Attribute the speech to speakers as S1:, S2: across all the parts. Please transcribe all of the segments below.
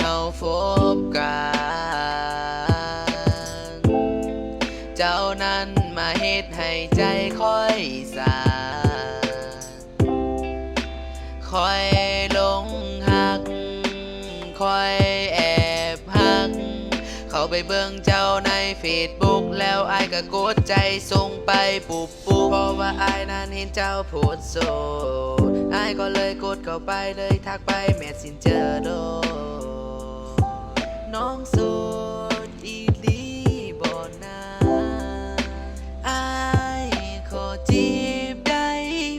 S1: เขาพบกัน เจ้านั้นมาเฮ็ดให้ใจค่อยสาค่อยหลงหัก ค่อยแอบหัก เข้าไปเบิ่งเจ้าในเฟซบุ๊กแล้วไอายก็กดใจส่งไปปุบปุบเพราะว่าไอายนั้นเห็นเจ้าโพสต์โซอายก็เลยกดเข้าไปเลยทักไปแมสซินเจอโด น้องโสดอีหลีบ่นาอายขอจีบได้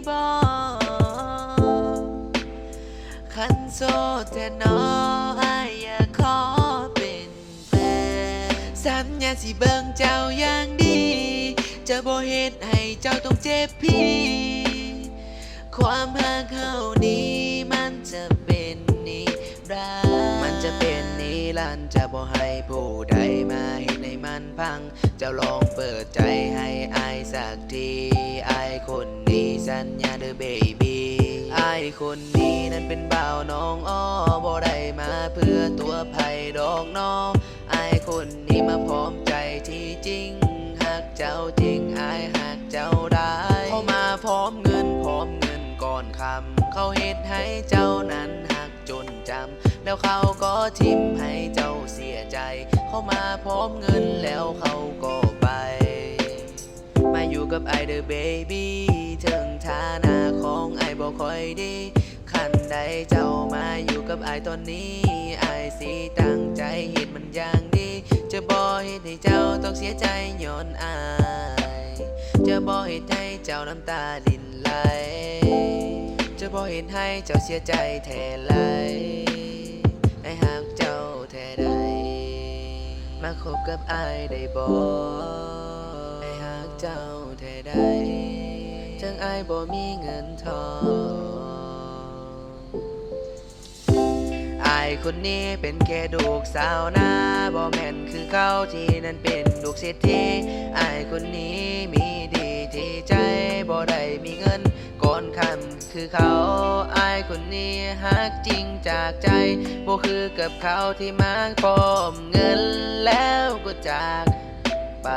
S1: บ่คันโซเทนออายอยากขอเป็นแฟนสัญญาสิเบิ่งเจ้าอย่างดี จะบ่เฮ็ดให้เจ้าต้องเจ็บพี่ ความหักเขานี้มันจะเป็นนิรันดร์มันจะเป็น นิรันจะบ่ให้ผู้ใดมาเห็นให้มันพังจ้าลองเปิดใจให้อายสักทีอายคนนี้สัญญาเด้อเบบี้อายคนนี้นั้นเป็นบ่าวน้องอ้อบ่ได้มาเพื่อตัวไผ่ดอกน้องอายคนนี้มาพร้อมใจที่จริงหักเจ้าจริงอายหักเจ้าได้เขามาพร้อมเงินพร้อมเงินก่อนคำเขาเฮ็ดให้เจ้านั้นหัก จนจำแล้วเขาก็ทิมให้เจ้าเสียใจ เข้ามาพร้อมเงินแล้วเขาก็ไป มาอยู่กับไอเดอเบบี้ถึงฐานะของไอบอกค่อยดีคันใดเจ้ามาอยู่กับไอตอนนี้ไอสิตั้งใจเห็นมันอย่างดี จะบอเห็นให้เจ้าต้องเสียใจย้อนอาย จะบอเห็นให้เจ้าน้ำตาลินไหล จะบอเห็นให้เจ้าเสียใจแทนไหลไอหากเจ้าแท้ใดมาคบกับไอายได้บอไอหากเจ้าแท้ใดจังไอายบ่มีเงินทองไอายคนนี้เป็นแค่ลูกสาวนาบ่แม่นคือเขาที่นั่นเป็นลูกเศรษฐีไอายคนนี้มีดีที่ใจบ่ได้มีเงิน นคำคือเขาไอายคนนี้ฮักจริงจากใจบ่คือกับเขาที่มาพร้อมเงินแล้วก็จากไป